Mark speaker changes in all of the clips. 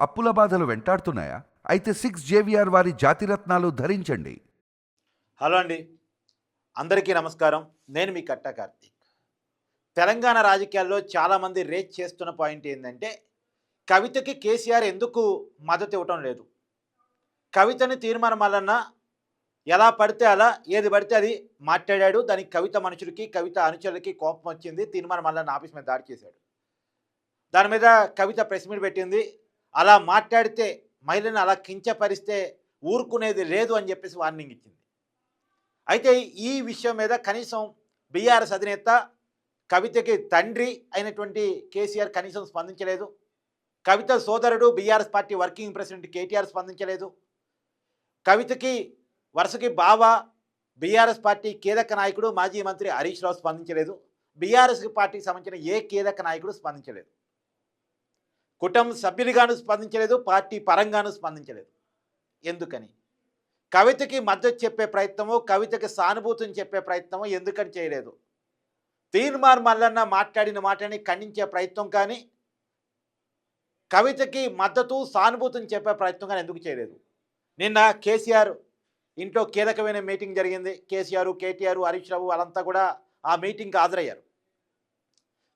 Speaker 1: అప్పుల బాధలు వెంటాడుతున్నాయా? అయితే సిక్స్ జేవిఆర్ వారి జాతిరత్నాలు ధరించండి.
Speaker 2: హలో అండి. అందరికీ నమస్కారం. నేను మీ కట్ట కార్తీక్. తెలంగాణ రాజకీయాల్లో చాలామంది రేట్ చేస్తున్న పాయింట్ ఏంటంటే కవితకి కేసీఆర్ ఎందుకు మద్దతు ఇవ్వటం లేదు? కవితని తీర్మానం వలన ఎలా పడితే అలా ఏది పడితే అది మాట్లాడాడు. దానికి కవిత మనుషులకి కవిత అనుచరులకి కోపం వచ్చింది. తీర్మానం వలన ఆఫీస్ మీద దాడి చేశాడు. దాని మీద కవిత ప్రెస్ మీట్ పెట్టింది. అలా మాట్లాడితే మహిళను అలా కించపరిస్తే ఊరుకునేది లేదు అని చెప్పేసి వార్నింగ్ ఇచ్చింది. అయితే ఈ విషయం మీద కనీసం బీఆర్ఎస్ అధినేత కవితకి తండ్రి అయినటువంటి కేసీఆర్ కనీసం స్పందించలేదు. కవిత సోదరుడు BRS party working president KTR స్పందించలేదు. కవితకి వరుసకి బావ బీఆర్ఎస్ పార్టీ కీలక నాయకుడు మాజీ మంత్రి హరీష్ రావు స్పందించలేదు. బీఆర్ఎస్ పార్టీకి సంబంధించిన ఏ కీలక నాయకుడు స్పందించలేదు. కుటుంబ సభ్యులుగాను స్పందించలేదు పార్టీ పరంగాను స్పందించలేదు. ఎందుకని? కవితకి మద్దతు చెప్పే ప్రయత్నము కవితకి సానుభూతిని చెప్పే ప్రయత్నము ఎందుకని చేయలేదు? తీర్మార్ మల్లన్న మాట్లాడిన మాటని ఖండించే ప్రయత్నం కానీ కవితకి మద్దతు సానుభూతిని చెప్పే ప్రయత్నం కానీ ఎందుకు చేయలేదు? నిన్న కేసీఆర్ ఇంట్లో కీలకమైన మీటింగ్ జరిగింది. కేసీఆర్ కేటీఆర్ హరీష్ రావు వాళ్ళంతా కూడా ఆ మీటింగ్కి హాజరయ్యారు.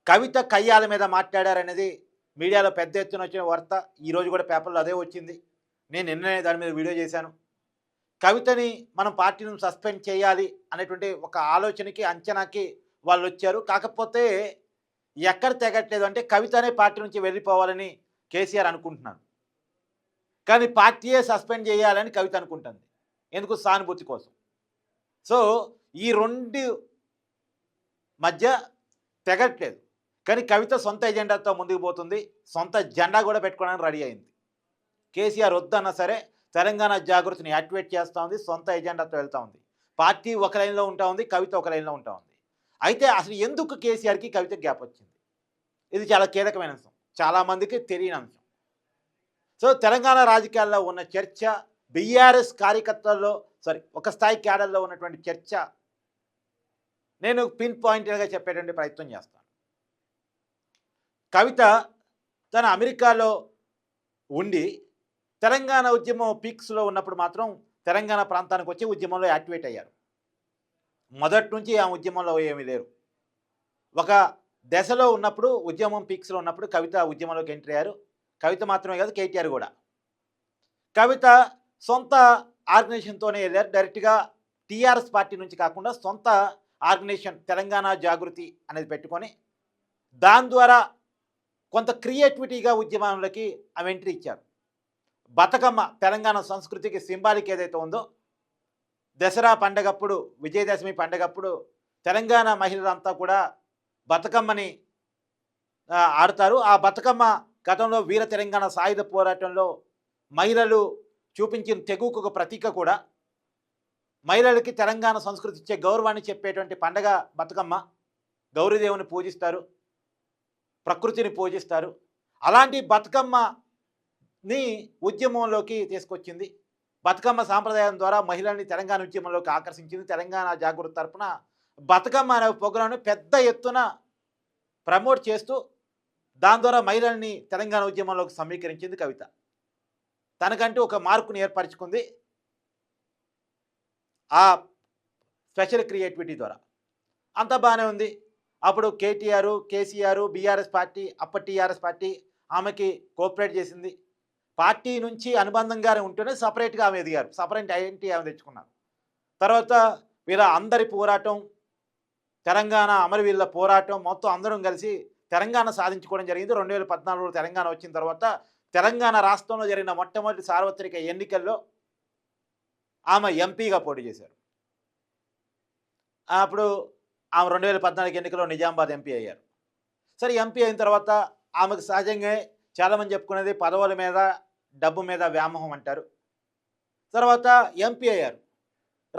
Speaker 2: కవిత కయ్యాల మీద మాట్లాడారనేది మీడియాలో పెద్ద ఎత్తున వచ్చిన వార్త ఈరోజు కూడా పేపర్లో అదే వచ్చింది. నేను నిన్ననే దాని మీద వీడియో చేశాను. కవితని మనం పార్టీని సస్పెండ్ చేయాలి అనేటువంటి ఒక ఆలోచనకి అంచనాకి వాళ్ళు వచ్చారు. కాకపోతే ఎక్కడ తెగట్లేదు అంటే కవిత అనే పార్టీ నుంచి వెళ్ళిపోవాలని కేసీఆర్ అనుకుంటున్నాను కానీ పార్టీయే సస్పెండ్ చేయాలని కవిత అనుకుంటుంది. ఎందుకు? సానుభూతి కోసం. సో ఈ రెండు మధ్య తెగట్లేదు. కానీ కవిత సొంత ఎజెండాతో ముందుకు పోతుంది. సొంత జెండా కూడా పెట్టుకోవడానికి రెడీ అయింది. కేసీఆర్ వద్దన్నా సరే తెలంగాణ జాగృతిని యాక్టివేట్ చేస్తూ ఉంది సొంత ఎజెండాతో వెళ్తూ ఉంది. పార్టీ ఒక లైన్లో ఉంటా ఉంది కవిత ఒక లైన్లో ఉంటా ఉంది. అయితే అసలు ఎందుకు కేసీఆర్కి కవిత గ్యాప్ వచ్చింది? ఇది చాలా కీలకమైన అంశం. చాలామందికి తెలియని అంశం. సో తెలంగాణ రాజకీయాల్లో ఉన్న చర్చ బీఆర్ఎస్ కార్యకర్తల్లో సారీ ఒక స్థాయి క్యాడర్లో ఉన్నటువంటి చర్చ నేను పిన్ పాయింట్గా చెప్పేటువంటి ప్రయత్నం చేస్తాను కవిత తన అమెరికాలో ఉండి తెలంగాణ ఉద్యమం పీక్స్లో ఉన్నప్పుడు మాత్రం తెలంగాణ ప్రాంతానికి వచ్చి ఉద్యమంలో యాక్టివేట్ అయ్యారు. మొదటి నుంచి ఆ ఉద్యమంలో ఏమీ లేరు. ఒక దశలో ఉన్నప్పుడు ఉద్యమం పీక్స్లో ఉన్నప్పుడు కవిత ఉద్యమంలోకి ఎంట్రీ అయ్యారు. కవిత మాత్రమే కాదు కేటీఆర్ కూడా. కవిత సొంత ఆర్గనైజేషన్తోనే వెళ్ళారు డైరెక్ట్గా టీఆర్ఎస్ పార్టీ నుంచి కాకుండా సొంత ఆర్గనైజేషన్ తెలంగాణ జాగృతి అనేది పెట్టుకొని దాని ద్వారా కొంత క్రియేటివిటీగా ఉద్యమంలోకి ఆమె ఎంట్రీ ఇచ్చారు. బతుకమ్మ తెలంగాణ సంస్కృతికి సింబాలిక్ ఏదైతే ఉందో దసరా పండగప్పుడు విజయదశమి పండగప్పుడు తెలంగాణ మహిళలంతా కూడా బతుకమ్మని ఆడతారు. ఆ బతుకమ్మ గతంలో వీర తెలంగాణ సాయుధ పోరాటంలో మహిళలు చూపించిన తెగుకు ఒక ప్రతీక కూడా. మహిళలకి తెలంగాణ సంస్కృతి ఇచ్చే గౌరవాన్ని చెప్పేటువంటి పండగ బతుకమ్మ. గౌరీదేవుని పూజిస్తారు. ప్రకృతిని పూజిస్తారు. అలాంటి బతుకమ్మని ఉద్యమంలోకి తీసుకొచ్చింది. బతుకమ్మ సాంప్రదాయం ద్వారా మహిళల్ని తెలంగాణ ఉద్యమంలోకి ఆకర్షించింది. తెలంగాణ జాగృతి తరఫున బతుకమ్మ అనే ప్రోగ్రాంను పెద్ద ఎత్తున ప్రమోట్ చేస్తూ దాని ద్వారా మహిళల్ని తెలంగాణ ఉద్యమంలోకి సమీకరించింది కవిత. తనకంటూ ఒక మార్కుని ఏర్పరచుకుంది. ఆ స్పెషల్ క్రియేటివిటీ ద్వారా. అంతా బాగానే ఉంది. అప్పుడు కేటీఆర్ కేసీఆర్ బీఆర్ఎస్ పార్టీ అప్పటి టీఆర్ఎస్ పార్టీ ఆమెకి కోఆపరేట్ చేసింది. పార్టీ నుంచి అనుబంధంగానే ఉంటూనే సపరేట్గా ఆమె ఎదిగారు. సపరేట్ ఐడెంటిటీ ఆమె తెచ్చుకున్నారు. తర్వాత వీళ్ళ అందరి పోరాటం తెలంగాణ అమరవీళ్ళ పోరాటం మొత్తం అందరం కలిసి తెలంగాణ సాధించుకోవడం జరిగింది. రెండు వేల పద్నాలుగులో తెలంగాణ వచ్చిన తర్వాత తెలంగాణ రాష్ట్రంలో జరిగిన మొట్టమొదటి సార్వత్రిక ఎన్నికల్లో ఆమె ఎంపీగా పోటీ చేశారు. అప్పుడు ఆమె రెండు వేల పద్నాలుగు ఎన్నికల్లో నిజామాబాద్ ఎంపీ అయ్యారు. సరే ఎంపీ అయిన తర్వాత ఆమెకు సహజంగా చాలామంది చెప్పుకునేది పదవుల మీద డబ్బు మీద వ్యామోహం అంటారు. తర్వాత ఎంపీ అయ్యారు.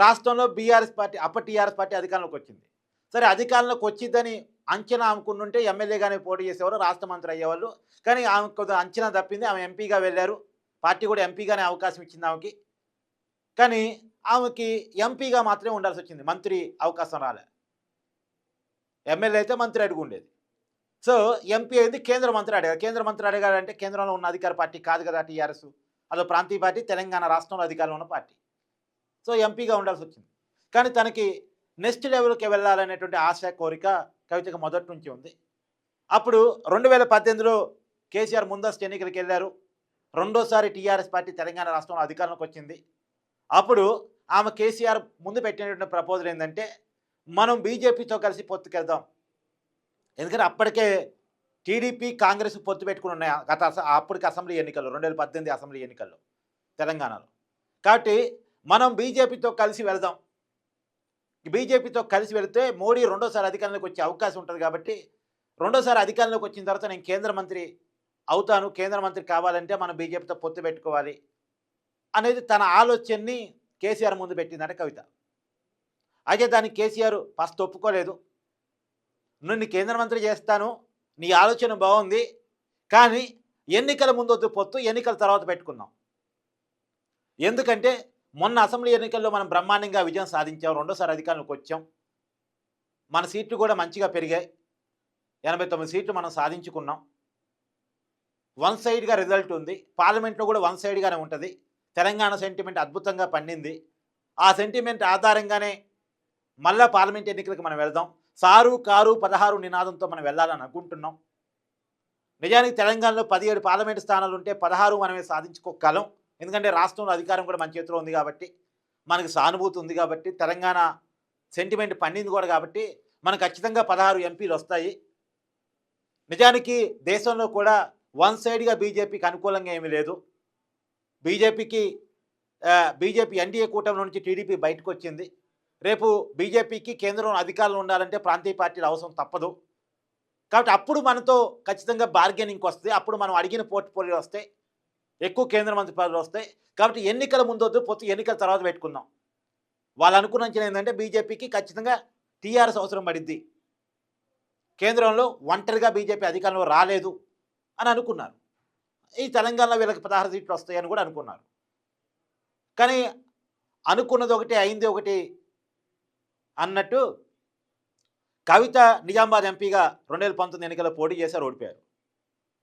Speaker 2: రాష్ట్రంలో బీఆర్ఎస్ పార్టీ అప్పటి టీఆర్ఎస్ పార్టీ అధికారంలోకి వచ్చింది. సరే అధికారంలోకి వచ్చిందని అంచనా ఆమెకుంటుంటే ఎమ్మెల్యేగానే పోటీ చేసేవారు రాష్ట్ర మంత్రి అయ్యేవాళ్ళు. కానీ ఆమె కొద్దిగా అంచనా తప్పింది ఆమె ఎంపీగా వెళ్ళారు. పార్టీ కూడా ఎంపీగానే అవకాశం ఇచ్చింది ఆమెకి. కానీ ఆమెకి ఎంపీగా మాత్రమే ఉండాల్సి వచ్చింది. మంత్రి అవకాశం రాలే. ఎమ్మెల్యే అయితే మంత్రి అడిగి ఉండేది. సో ఎంపీ అయింది కేంద్ర మంత్రి అడిగారు. కేంద్ర మంత్రి అడిగారంటే కేంద్రంలో ఉన్న అధికార పార్టీ కాదు కదా టీఆర్ఎస్? అదో ప్రాంతీయ పార్టీ తెలంగాణ రాష్ట్రంలో అధికారంలో ఉన్న పార్టీ. సో ఎంపీగా ఉండాల్సి వచ్చింది. కానీ తనకి నెక్స్ట్ లెవెల్కి వెళ్ళాలనేటువంటి ఆశ కోరిక కవితకు మొదటి నుంచి ఉంది. అప్పుడు రెండు వేల పద్దెనిమిదిలో కేసీఆర్ ముందస్తు ఎన్నికలకు వెళ్ళారు. రెండోసారి టీఆర్ఎస్ పార్టీ తెలంగాణ రాష్ట్రంలో అధికారంలోకి వచ్చింది. అప్పుడు ఆమె కేసీఆర్ ముందు పెట్టినటువంటి ప్రపోజల్ ఏంటంటే మనం బీజేపీతో కలిసి పొత్తుకెళ్దాం. ఎందుకంటే అప్పటికే టీడీపీ కాంగ్రెస్ పొత్తు పెట్టుకుని ఉన్నాయి. గత అప్పటికి అసెంబ్లీ ఎన్నికల్లో రెండు వేల పద్దెనిమిది అసెంబ్లీ ఎన్నికల్లో తెలంగాణలో. కాబట్టి మనం బీజేపీతో కలిసి వెళ్దాం. బీజేపీతో కలిసి వెళితే మోడీ రెండోసారి అధికారంలోకి వచ్చే అవకాశం ఉంటుంది కాబట్టి రెండోసారి అధికారంలోకి వచ్చిన తర్వాత నేను కేంద్ర మంత్రి అవుతాను కేంద్ర మంత్రి కావాలంటే మనం బీజేపీతో పొత్తు పెట్టుకోవాలి అనేది తన ఆలోచనని కేసీఆర్ ముందు పెట్టిందంటే కవిత. అయితే దానికి కేసీఆర్ ఫస్ట్ ఒప్పుకోలేదు. నిన్ను కేంద్ర మంత్రి చేస్తాను. నీ ఆలోచన బాగుంది. కానీ ఎన్నికల ముందు వద్దు పొత్తు ఎన్నికల తర్వాత పెట్టుకుందాం. ఎందుకంటే మొన్న అసెంబ్లీ ఎన్నికల్లో మనం బ్రహ్మాండంగా విజయం సాధించాం. రెండోసారి అధికారంలోకి వచ్చాం. మన సీట్లు కూడా మంచిగా పెరిగాయి. ఎనభై తొమ్మిది సీట్లు మనం సాధించుకున్నాం. వన్ సైడ్గా రిజల్ట్ ఉంది. పార్లమెంట్లో కూడా వన్ సైడ్గానే ఉంటుంది. తెలంగాణ సెంటిమెంట్ అద్భుతంగా పండింది. ఆ సెంటిమెంట్ ఆధారంగానే మళ్ళా పార్లమెంట్ ఎన్నికలకు మనం వెళ్దాం. సారు కారు పదహారు నినాదంతో మనం వెళ్ళాలని అనుకుంటున్నాం. నిజానికి తెలంగాణలో పదిహేడు పార్లమెంట్ స్థానాలు ఉంటే పదహారు మనమే సాధించుకోగలం. ఎందుకంటే రాష్ట్రంలో అధికారం కూడా మన చేతిలో ఉంది కాబట్టి మనకు సానుభూతి ఉంది కాబట్టి తెలంగాణ సెంటిమెంట్ పండింది కూడా కాబట్టి మనకు ఖచ్చితంగా పదహారు ఎంపీలు వస్తాయి. నిజానికి దేశంలో కూడా వన్ సైడ్గా బీజేపీకి అనుకూలంగా ఏమీ లేదు. బీజేపీకి బీజేపీ ఎన్డీఏ కూటమి నుంచి టీడీపీ బయటకు వచ్చింది. రేపు బీజేపీకి కేంద్రంలో అధికారంలో ఉండాలంటే ప్రాంతీయ పార్టీలు అవసరం తప్పదు. కాబట్టి అప్పుడు మనతో ఖచ్చితంగా బార్గెనింగ్కి వస్తే అప్పుడు మనం అడిగిన పోర్ట్ఫోలియో వస్తాయి ఎక్కువ కేంద్ర మంత్రి పదవులు వస్తాయి కాబట్టి ఎన్నికల ముందు వద్దు పొత్తు ఎన్నికల తర్వాత పెట్టుకుందాం. వాళ్ళు అనుకున్న అంచనా ఏంటంటే బీజేపీకి ఖచ్చితంగా టీఆర్ఎస్ అవసరం పడిద్ది. కేంద్రంలో ఒంటరిగా బీజేపీ అధికారంలో రాలేదు అని అనుకున్నారు. ఈ తెలంగాణలో వీళ్ళకి పదహారు సీట్లు వస్తాయని కూడా అనుకున్నారు. కానీ అనుకున్నది ఒకటి అయింది ఒకటి అన్నట్టు కవిత నిజామాబాద్ ఎంపీగా రెండు వేల పంతొమ్మిది ఎన్నికల్లో పోటీ చేశారు ఓడిపోయారు.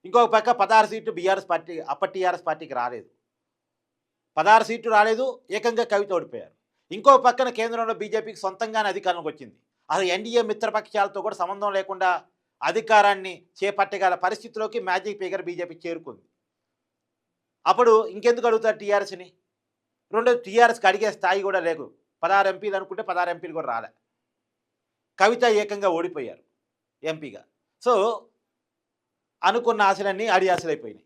Speaker 2: ఇంకొక పక్క పదహారు సీట్లు బీఆర్ఎస్ పార్టీ అప్పటి టీఆర్ఎస్ పార్టీకి రాలేదు. పదహారు సీట్లు రాలేదు ఏకంగా కవిత ఓడిపోయారు. ఇంకో పక్కన కేంద్రంలో బీజేపీకి సొంతంగానే అధికారంలోకి వచ్చింది. అసలు ఎన్డీఏ మిత్రపక్షాలతో కూడా సంబంధం లేకుండా అధికారాన్ని చేపట్టగల పరిస్థితిలోకి మ్యాజిక్ ఫిగర్ బీజేపీ చేరుకుంది. అప్పుడు ఇంకెందుకు అడుగుతారు టీఆర్ఎస్ని? రెండో టీఆర్ఎస్కి అడిగే స్థాయి కూడా లేదు. పదహారు ఎంపీలు అనుకుంటే పదహారు ఎంపీలు కూడా రాలే. కవిత ఏకంగా ఓడిపోయారు ఎంపీగా సో అనుకున్న ఆశలన్నీ అడి ఆశలైపోయినాయి.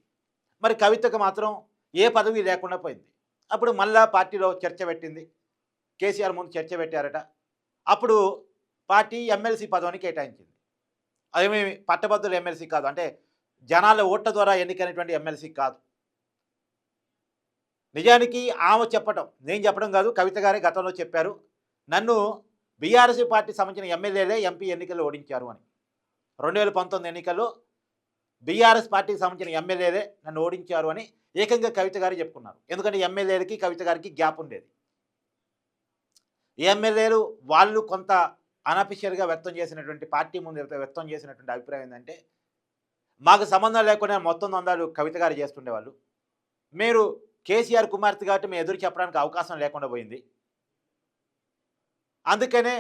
Speaker 2: మరి కవితకు మాత్రం ఏ పదవి లేకుండా పోయింది. అప్పుడు మళ్ళా పార్టీలో చర్చ పెట్టింది. కేసీఆర్ ముందు చర్చ పెట్టారట. అప్పుడు పార్టీ ఎమ్మెల్సీ పదవిని కేటాయించింది. అదేమి పట్టభద్రులు ఎమ్మెల్సీ కాదు. అంటే జనాల ఓట్ల ద్వారా ఎన్నికైనటువంటి ఎమ్మెల్సీ కాదు. నిజానికి ఆమె చెప్పటం నేను చెప్పడం కాదు కవిత గారే గతంలో చెప్పారు. నన్ను బీఆర్ఎస్ పార్టీ సంబంధించిన ఎమ్మెల్యేలే ఎంపీ ఎన్నికల్లో ఓడించారు అని. రెండు వేల పంతొమ్మిది ఎన్నికల్లో బీఆర్ఎస్ పార్టీకి సంబంధించిన ఎమ్మెల్యేలే నన్ను ఓడించారు అని ఏకంగా కవిత గారు చెప్పుకున్నారు. ఎందుకంటే ఎమ్మెల్యేలకి కవిత గారికి గ్యాప్ ఉండేది. ఎమ్మెల్యేలు వాళ్ళు కొంత అనఫిషియల్గా వ్యక్తం చేసినటువంటి పార్టీ ముందు వ్యక్తం చేసినటువంటి అభిప్రాయం ఏంటంటే మాకు సంబంధం లేకుండా మొత్తం వందలు కవిత గారు చేస్తుండేవాళ్ళు. మీరు కేసీఆర్ కుమార్తె కాబట్టి మేము ఎదురు చెప్పడానికి అవకాశం లేకుండా పోయింది. అందుకనే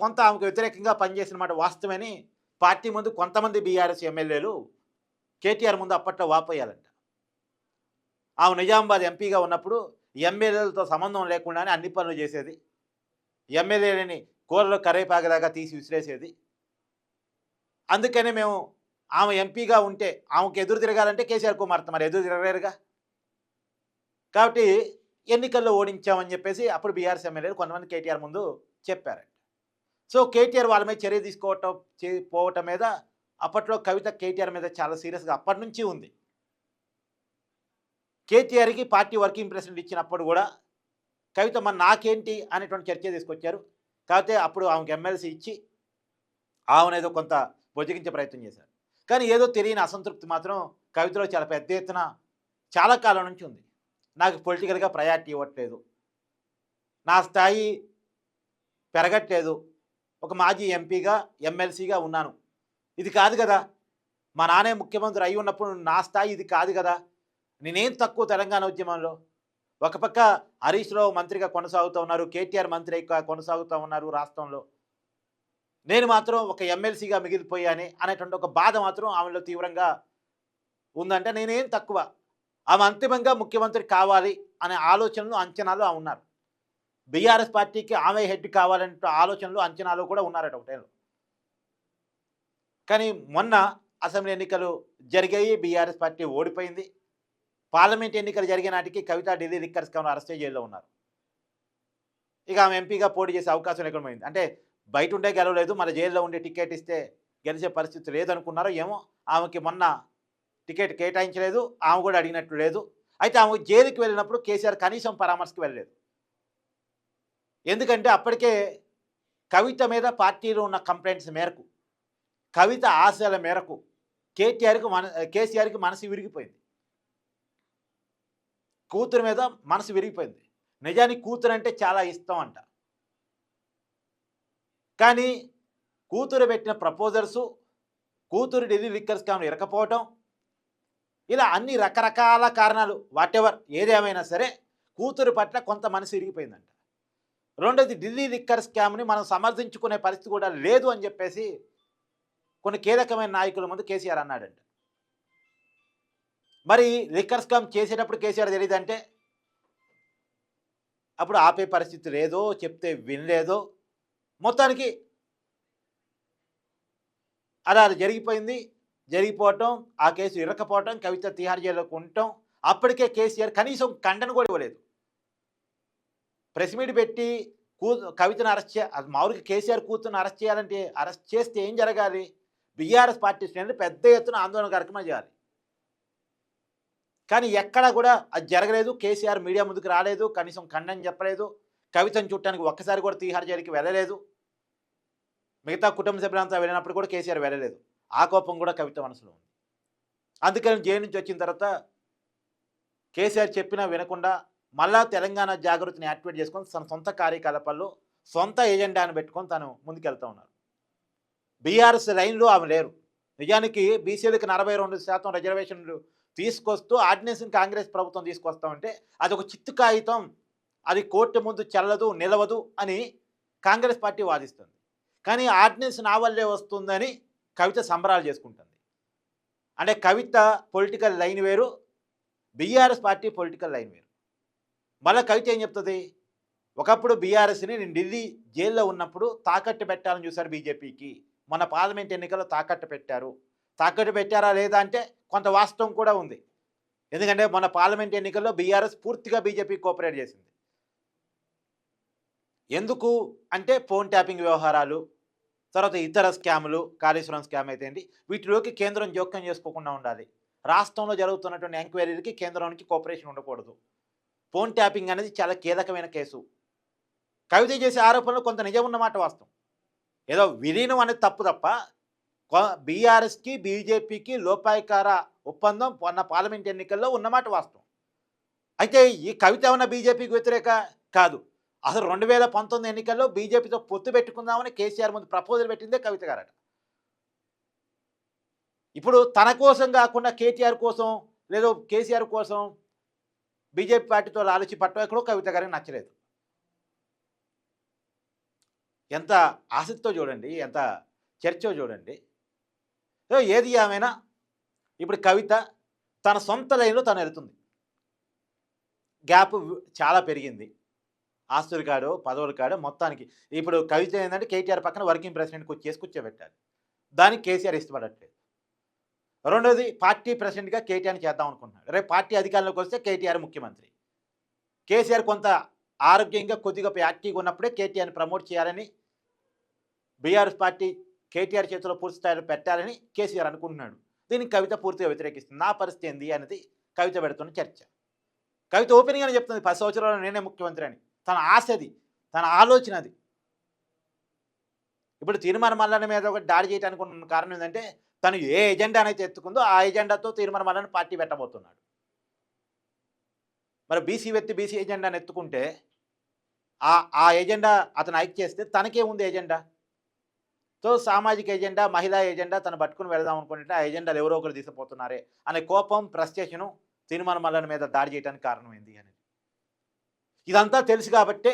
Speaker 2: కొంత ఆమెకు వ్యతిరేకంగా పనిచేసిన మాట వాస్తవమని పార్టీ ముందు కొంతమంది బీఆర్ఎస్ ఎమ్మెల్యేలు కేటీఆర్ ముందు అప్పట్లో వాపోయాలంట ఆమె నిజామాబాద్ ఎంపీగా ఉన్నప్పుడు ఎమ్మెల్యేలతో సంబంధం లేకుండానే అన్ని పనులు చేసేది. ఎమ్మెల్యేలని కూరలో కరేపాగలాగా తీసి విసిరేసేది. అందుకనే మేము ఆమె ఎంపీగా ఉంటే ఆమెకు ఎదురు తిరగాలంటే కేసీఆర్ కుమార్తె మరి ఎదురు తిరగలేరుగా? కాబట్టి ఎన్నికల్లో ఓడించామని చెప్పేసి అప్పుడు బీఆర్ఎస్ ఎమ్మెల్యేలు కొంతమంది కేటీఆర్ ముందు చెప్పారంట. సో కేటీఆర్ వాళ్ళ మీద చర్య తీసుకోవటం చే- పోవటం మీద అప్పట్లో కవిత కేటీఆర్ మీద చాలా సీరియస్గా అప్పటి నుంచి ఉంది. కేటీఆర్కి పార్టీ వర్కింగ్ ప్రెసిడెంట్ ఇచ్చినప్పుడు కూడా కవిత మన నాకేంటి? అనేటువంటి చర్చ తీసుకొచ్చారు. కాకపోతే అప్పుడు ఆమెకు ఎమ్మెల్సీ ఇచ్చి ఆమెను ఏదో కొంత బొజ్జగించే ప్రయత్నం చేశారు. కానీ ఏదో తెలియని అసంతృప్తి మాత్రం కవితలో చాలా పెద్ద ఎత్తున చాలా కాలం నుంచి ఉంది. నాకు పొలిటికల్గా ప్రయారిటీ ఇవ్వట్లేదు. నా స్థాయి పెరగట్లేదు. ఒక మాజీ ఎంపీగా ఎమ్మెల్సీగా ఉన్నాను. ఇది కాదు కదా. మా నానే ముఖ్యమంత్రి అయి ఉన్నప్పుడు నా స్థాయి ఇది కాదు కదా. నేనేం తక్కువ తెలంగాణ ఉద్యమంలో? ఒక పక్క హరీష్ రావు మంత్రిగా కొనసాగుతూ ఉన్నారు కేటీఆర్ మంత్రి కొనసాగుతూ ఉన్నారు రాష్ట్రంలో. నేను మాత్రం ఒక ఎమ్మెల్సీగా మిగిలిపోయానే అనేటువంటి ఒక బాధ మాత్రం ఆమెలో తీవ్రంగా ఉందంటే నేనేం తక్కువ. ఆమె అంతిమంగా ముఖ్యమంత్రి కావాలి అనే ఆలోచనలు అంచనాలు ఆమె ఉన్నారు. బీఆర్ఎస్ పార్టీకి ఆమె హెడ్ కావాలంటే ఆలోచనలు అంచనాలు కూడా ఉన్నారట ఒక టైంలో. కానీ మొన్న అసెంబ్లీ ఎన్నికలు జరిగాయి బీఆర్ఎస్ పార్టీ ఓడిపోయింది. పార్లమెంట్ ఎన్నికలు జరిగే నాటికి కవిత ఢిల్లీ రిక్కర్స్ కమల్ అరెస్ట్ జైల్లో ఉన్నారు. ఇక ఆమె ఎంపీగా పోటీ చేసే అవకాశం లేకుండా పోయింది? అంటే బయట ఉండే గెలవలేదు మన జైల్లో ఉండే టికెట్ ఇస్తే గెలిచే పరిస్థితి లేదనుకున్నారో ఏమో? ఆమెకి మొన్న టికెట్ కేటాయించలేదు ఆమె కూడా అడిగినట్లు లేదు. అయితే ఆమె జైలుకి వెళ్ళినప్పుడు కేసీఆర్ కనీసం పరామర్శకు వెళ్ళలేదు. ఎందుకంటే అప్పటికే కవిత మీద పార్టీలో ఉన్న కంప్లైంట్స్ మేరకు కవిత ఆశల మేరకు కేటీఆర్కి మన కేసీఆర్కి మనసు విరిగిపోయింది. కూతురు మీద మనసు విరిగిపోయింది. నిజానికి కూతురు అంటే చాలా ఇష్టం అంట. కానీ కూతురు పెట్టిన ప్రపోజల్సు కూతురు ఢిల్లీ లిక్కర్స్ కాను ఇరకపోవటం ఇలా అన్ని రకరకాల కారణాలు వాటెవర్ ఏదేమైనా సరే కూతురు పట్ల కొంత మనసు విరిగిపోయిందంట రెండోది ఢిల్లీ లిక్కర్ స్కామ్ని మనం సమర్థించుకునే పరిస్థితి కూడా లేదు అని చెప్పేసి కొన్ని కీలకమైన నాయకుల ముందు కేసీఆర్ అన్నాడంట. మరి లిక్కర్ స్కామ్ చేసేటప్పుడు కేసీఆర్ తెలియదంటే అప్పుడు ఆపే పరిస్థితి లేదో చెప్తే వినలేదో మొత్తానికి అలా అది జరిగిపోయింది. జరిగిపోవటం ఆ కేసు ఇరకపోవటం కవిత తిహార్ జైల్లోకి ఉండటం అప్పటికే కేసీఆర్ కనీసం ఖండన కూడా ఇవ్వలేదు. ప్రెస్ మీట్ పెట్టి కూ కవితను అరెస్ట్ చే మామూలుగా కేసీఆర్ కూతురుని అరెస్ట్ చేయాలంటే అరెస్ట్ చేస్తే ఏం జరగాలి? బీఆర్ఎస్ పార్టీ శ్రేణులు పెద్ద ఎత్తున ఆందోళన కార్యక్రమం చేయాలి. కానీ ఎక్కడా కూడా అది జరగలేదు. కేసీఆర్ మీడియా ముందుకు రాలేదు. కనీసం ఖండన చెప్పలేదు. కవితను చూడటానికి ఒక్కసారి కూడా తీహార్ జైలుకి వెళ్ళలేదు. మిగతా కుటుంబ సభ్యులంతా వెళ్ళినప్పుడు కూడా కేసీఆర్ వెళ్ళలేదు. ఆ కోపం కూడా కవిత మనసులో ఉంది. అందుకని జైలు నుంచి వచ్చిన తర్వాత కేసీఆర్ చెప్పినా వినకుండా మళ్ళా తెలంగాణ జాగృతిని యాక్టివేట్ చేసుకొని తన సొంత కార్యకలాపాల్లో సొంత ఏజెండాను పెట్టుకొని తను ముందుకెళ్తా ఉన్నారు. బీఆర్ఎస్ లైన్లో ఆమె లేరు. నిజానికి బీసీలకు నలభై రెండు శాతం రిజర్వేషన్లు తీసుకొస్తూ ఆర్డినెన్స్ని కాంగ్రెస్ ప్రభుత్వం తీసుకొస్తామంటే అది ఒక చిత్తు కాగితం. అది కోర్టు ముందు చెల్లదు నిలవదు అని కాంగ్రెస్ పార్టీ వాదిస్తుంది. కానీ ఆర్డినెన్స్ నా వల్లే వస్తుందని కవిత సంబరాలు చేసుకుంటుంది. అంటే కవిత పొలిటికల్ లైన్ వేరు బీఆర్ఎస్ పార్టీ పొలిటికల్ లైన్ వేరు. మళ్ళీ కవిత ఏం చెప్తుంది? ఒకప్పుడు బీఆర్ఎస్ని నేను ఢిల్లీ జైల్లో ఉన్నప్పుడు తాకట్టు పెట్టాలని చూశారు బీజేపీకి మన పార్లమెంట్ ఎన్నికల్లో తాకట్టు పెట్టారు. తాకట్టు పెట్టారా లేదా అంటే కొంత వాస్తవం కూడా ఉంది. ఎందుకంటే మన పార్లమెంట్ ఎన్నికల్లో బీఆర్ఎస్ పూర్తిగా బీజేపీ కోఆపరేట్ చేసింది. ఎందుకు? అంటే ఫోన్ ట్యాపింగ్ వ్యవహారాలు తర్వాత ఇతర స్కాములు కాళేశ్వరం స్కామ్ అయితే ఏంటి? వీటిలోకి కేంద్రం జోక్యం చేసుకోకుండా ఉండాలి. రాష్ట్రంలో జరుగుతున్నటువంటి ఎంక్వైరీలకి కేంద్రానికి కోఆపరేషన్ ఉండకూడదు. ఫోన్ ట్యాపింగ్ అనేది చాలా కీలకమైన కేసు. కవిత చేసే ఆరోపణలు కొంత నిజం ఉన్నమాట వాస్తవం. ఏదో విలీనం అనేది తప్పు తప్ప బీఆర్ఎస్కి బీజేపీకి లోపాయకార ఒప్పందం మొన్న పార్లమెంట్ ఎన్నికల్లో ఉన్నమాట వాస్తవం. అయితే ఈ కవిత ఉన్న బీజేపీకి వ్యతిరేక? కాదు. అసలు రెండు వేల పంతొమ్మిది ఎన్నికల్లో బీజేపీతో పొత్తు పెట్టుకుందామని కేసీఆర్ ముందు ప్రపోజల్ పెట్టిందే కవిత గారట. ఇప్పుడు తన కోసం కాకుండా కేటీఆర్ కోసం లేదో కేసీఆర్ కోసం బీజేపీ పార్టీతో లాలచి పట్టడం ఎక్కడో కవిత గారికి నచ్చలేదు. ఎంత ఆసక్తితో చూడండి ఎంత చర్చో చూడండి. సో ఏది ఏమైనా ఇప్పుడు కవిత తన సొంత లైన్లో తను వెళ్తుంది గ్యాప్ చాలా పెరిగింది. ఆస్తులు కాడు పదవులు కాడు మొత్తానికి. ఇప్పుడు కవిత ఏంటంటే కేటీఆర్ పక్కన వర్కింగ్ ప్రెసిడెంట్కి వచ్చేసి కూర్చోబెట్టాలి దానికి కేసీఆర్ ఇష్టపడట్లేదు. రెండోది పార్టీ ప్రెసిడెంట్గా కేటీఆర్ని చేద్దాం అనుకుంటున్నాడు. రేపు పార్టీ అధికారంలోకి వస్తే కేటీఆర్ ముఖ్యమంత్రి. కేసీఆర్ కొంత ఆరోగ్యంగా కొద్దిగా యాక్టివ్గా ఉన్నప్పుడే కేటీఆర్ని ప్రమోట్ చేయాలని బీఆర్ఎస్ పార్టీ కేటీఆర్ చేతిలో పూర్తి స్థాయిలో పెట్టాలని కేసీఆర్ అనుకుంటున్నాడు. దీనికి కవిత పూర్తిగా వ్యతిరేకిస్తుంది. నా పరిస్థితి ఏంది అనేది కవిత పెడుతున్న చర్చ. కవిత ఓపెన్గానే చెప్తుంది పది సంవత్సరాలు నేనే ముఖ్యమంత్రి అని. తన ఆశ అది తన ఆలోచన అది. ఇప్పుడు తీర్మాన మల్లన మీద ఒక దాడి చేయడానికి ఉన్న కారణం ఏంటంటే తను ఏ ఎజెండానైతే ఎత్తుకుందో ఆ ఎజెండాతో తీర్మాన మల్లన్న పార్టీ పెట్టబోతున్నాడు. మరి బీసీ వ్యక్తి బీసీ ఎజెండాని ఎత్తుకుంటే ఆ ఆ ఎజెండా అతను హైక్ చేస్తే తనకే ఉంది ఎజెండా. సో సామాజిక ఎజెండా మహిళా ఎజెండా తను పట్టుకుని వెళదాం అనుకుంటే ఆ ఎజెండాలు ఎవరో ఒకరు తీసుకుపోతున్నారే అనే కోపం ఫ్రస్ట్రేషను తిరుమల మల్లన మీద దాడి చేయడానికి కారణమైంది అని ఇదంతా తెలుసు కాబట్టే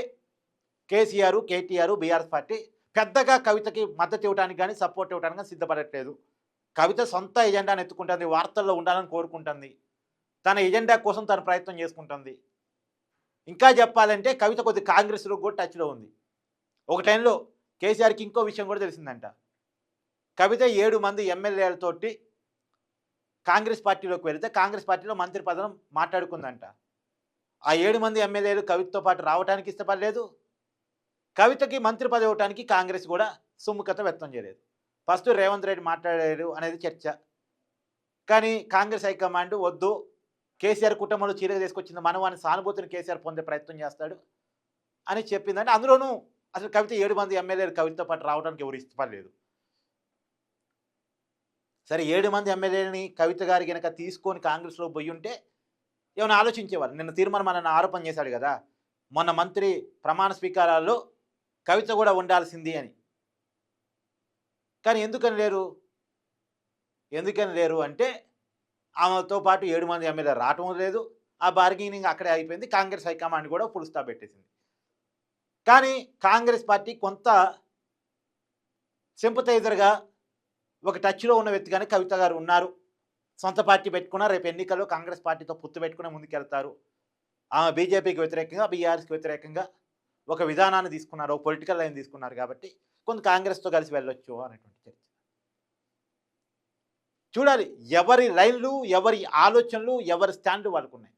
Speaker 2: కేసీఆర్ కేటీఆర్ బీఆర్ఎస్ పార్టీ పెద్దగా కవితకి మద్దతు ఇవ్వడానికి కానీ సపోర్ట్ ఇవ్వడానికి కానీ సిద్ధపడట్లేదు. కవిత సొంత ఎజెండాను ఎత్తుకుంటుంది వార్తల్లో ఉండాలని కోరుకుంటుంది. తన ఎజెండా కోసం తన ప్రయత్నం చేసుకుంటుంది. ఇంకా చెప్పాలంటే కవిత కొద్ది కాంగ్రెస్లో కూడా టచ్లో ఉంది. ఒక టైంలో కేసీఆర్కి ఇంకో విషయం కూడా తెలిసిందంట. కవిత ఏడు మంది ఎమ్మెల్యేలతోటి కాంగ్రెస్ పార్టీలోకి వెళితే కాంగ్రెస్ పార్టీలో మంత్రి పదం మాట్లాడుకుందంట. ఆ ఏడు మంది ఎమ్మెల్యేలు కవితతో పాటు రావడానికి ఇష్టపడలేదు. కవితకి మంత్రి పదవి ఇవ్వడానికి కాంగ్రెస్ కూడా సుముఖత వ్యక్తం చేయలేదు. ఫస్ట్ రేవంత్ రెడ్డి మాట్లాడారు అనేది చర్చ. కానీ కాంగ్రెస్ హైకమాండ్ వద్దు కేసీఆర్ కుటుంబంలో చీరగా తీసుకొచ్చింది మనం వాని సానుభూతిని కేసీఆర్ పొందే ప్రయత్నం చేస్తాడు అని చెప్పిందంటే అందులోనూ అసలు కవిత ఏడు మంది ఎమ్మెల్యేలు కవితతో పాటు రావడానికి ఎవరు ఇష్టపడలేదు. సరే ఏడు మంది ఎమ్మెల్యేలని కవిత గారి కనుక తీసుకొని కాంగ్రెస్లో పోయి ఉంటే ఏమైనా ఆలోచించేవారు? నిన్న తీర్మానం మన ఆరోపణ చేశాడు కదా. మొన్న మంత్రి ప్రమాణ స్వీకారాల్లో కవిత కూడా ఉండాల్సింది అని. కానీ ఎందుకని లేరు? ఎందుకని లేరు అంటే ఆమెతో పాటు ఏడు మంది ఎమ్మెల్యే రావటం లేదు. ఆ బార్గెనింగ్ అక్కడే అయిపోయింది. కాంగ్రెస్ హైకమాండ్ కూడా పులుస్తా పెట్టేసింది. కానీ కాంగ్రెస్ పార్టీ కొంత సింపతైజర్గా ఒక టచ్లో ఉన్న వ్యక్తిగానే కవిత గారు ఉన్నారు. సొంత పార్టీ పెట్టుకున్నా రేపు ఎన్నికల్లో కాంగ్రెస్ పార్టీతో పొత్తు పెట్టుకుని ముందుకెళ్తారు. ఆమె బీజేపీకి వ్యతిరేకంగా బీఆర్ఎస్కి వ్యతిరేకంగా ఒక విధానాన్ని తీసుకున్నారు ఒక పొలిటికల్ లైన్ తీసుకున్నారు కాబట్టి కొంత కాంగ్రెస్తో కలిసి వెళ్ళొచ్చు అనేటువంటి చర్చ చూడాలి ఎవరి లైన్లు ఎవరి ఆలోచనలు ఎవరి స్టాండ్ వాళ్ళకు ఉన్నాయి.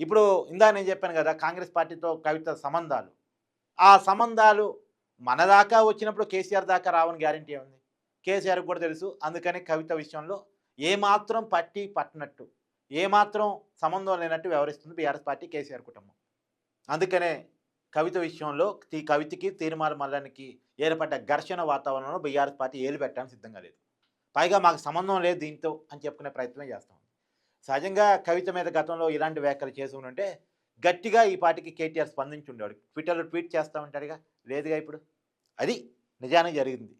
Speaker 2: ఇప్పుడు ఇందా నేను చెప్పాను కదా కాంగ్రెస్ పార్టీతో కవిత సంబంధాలు. ఆ సంబంధాలు మన దాకా వచ్చినప్పుడు కేసీఆర్ దాకా రావని గ్యారంటీ ఉంది కేసీఆర్కి కూడా తెలుసు అందుకని కవిత విషయంలో ఏమాత్రం పట్టి పట్టినట్టు ఏమాత్రం సంబంధం లేనట్టు వ్యవహరిస్తుంది బీఆర్ఎస్ పార్టీ కేసీఆర్ కుటుంబం. అందుకనే కవిత విషయంలో ఈ కవితకి తీర్మాన మల్లానికి ఏర్పడ్డ ఘర్షణ వాతావరణంలో బీఆర్ఎస్ పార్టీ ఏలు పెట్టడానికి సిద్ధంగా లేదు. పైగా మాకు సంబంధం లేదు దీంతో అని చెప్పుకునే ప్రయత్నం చేస్తాం. సహజంగా కవిత మీద గతంలో ఇలాంటి వ్యాఖ్యలు చేసి ఉంటే గట్టిగా ఈ పార్టీకి కేటీఆర్ స్పందించి ఉండేవాడు. ట్విట్టర్లో ట్వీట్ చేస్తూ ఉంటాడుగా లేదుగా ఇప్పుడు? అది నిజానికి జరిగింది.